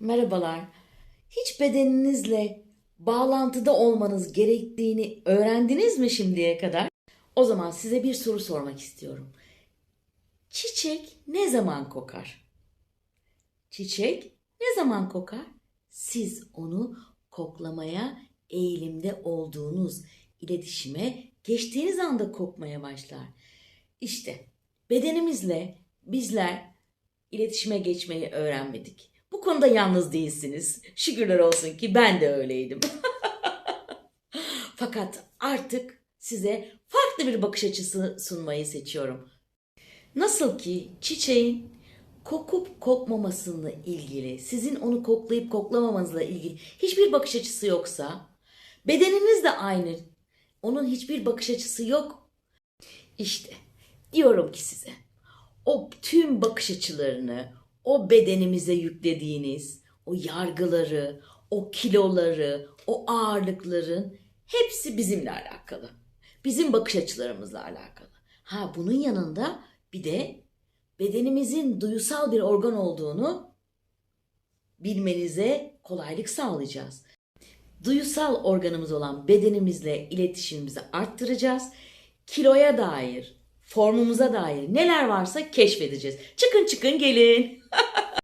Merhabalar. Hiç bedeninizle bağlantıda olmanız gerektiğini öğrendiniz mi şimdiye kadar? O zaman size bir soru sormak istiyorum. Çiçek ne zaman kokar? Çiçek ne zaman kokar? Siz onu koklamaya eğilimde olduğunuz, iletişime geçtiğiniz anda kokmaya başlar. İşte bedenimizle bizler iletişime geçmeyi öğrenmedik. Konuda yalnız değilsiniz. Şükürler olsun ki ben de öyleydim. Fakat artık size farklı bir bakış açısı sunmayı seçiyorum. Nasıl ki çiçeğin kokup kokmamasıyla ilgili, sizin onu koklayıp koklamamanızla ilgili hiçbir bakış açısı yoksa, bedeniniz de aynı. Onun hiçbir bakış açısı yok. İşte diyorum ki size o tüm bakış açılarını, o bedenimize yüklediğiniz o yargıları, o kiloları, o ağırlıkların hepsi bizimle alakalı. Bizim bakış açılarımızla alakalı. Ha bunun yanında bir de bedenimizin duyusal bir organ olduğunu bilmenize kolaylık sağlayacağız. Duyusal organımız olan bedenimizle iletişimimizi arttıracağız. Kiloya dair, formumuza dair neler varsa keşfedeceğiz. Çıkın çıkın gelin.